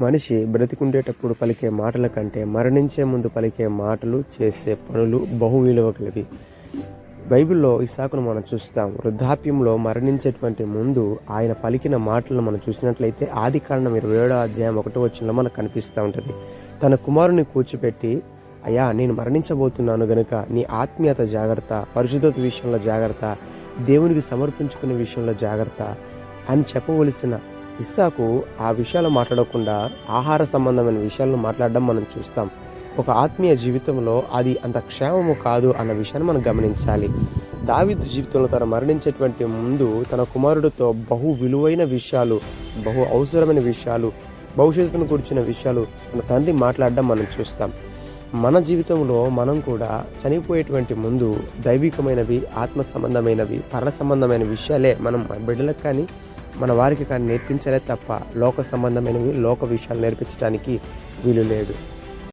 మనిషి బ్రతికుండేటప్పుడు పలికే మాటల కంటే మరణించే ముందు పలికే మాటలు చేసే పనులు బహు విలువ కలివి బైబిల్లో ఇసాకును మనం చూస్తాం. వృద్ధాప్యంలో మరణించేటువంటి ముందు ఆయన పలికిన మాటలను మనం చూసినట్లయితే ఆది కారణం ఇరవై ఏడో అధ్యాయం ఒకటో వచ్చిన మనకు కనిపిస్తూ ఉంటుంది. తన కుమారుని కూర్చోపెట్టి అయ్యా నేను మరణించబోతున్నాను గనుక నీ ఆత్మీయత జాగ్రత్త పరిశుద్ధత విషయంలో జాగ్రత్త దేవునికి సమర్పించుకునే విషయంలో జాగ్రత్త అని చెప్పవలసిన ఇస్సాకు ఆ విషయాలు మాట్లాడకుండా ఆహార సంబంధమైన విషయాలను మాట్లాడడం మనం చూస్తాం. ఒక ఆత్మీయ జీవితంలో అది అంత క్షేమము కాదు అన్న విషయాన్ని మనం గమనించాలి. దావిద్ జీవితంలో తను మరణించేటువంటి ముందు తన కుమారుడితో బహు విలువైన విషయాలు బహు అవసరమైన విషయాలు భవిష్యత్తును కూర్చున్న విషయాలు తన తండ్రి మాట్లాడడం మనం చూస్తాం. మన జీవితంలో మనం కూడా చనిపోయేటువంటి ముందు దైవికమైనవి ఆత్మ సంబంధమైనవి పర సంబంధమైన విషయాలే మనం మన బిడ్డలకు కానీ మన వారికి కానీ నేర్పించలే తప్ప లోక సంబంధమైనవి లోక విషయాలు నేర్పించడానికి వీలు లేదు.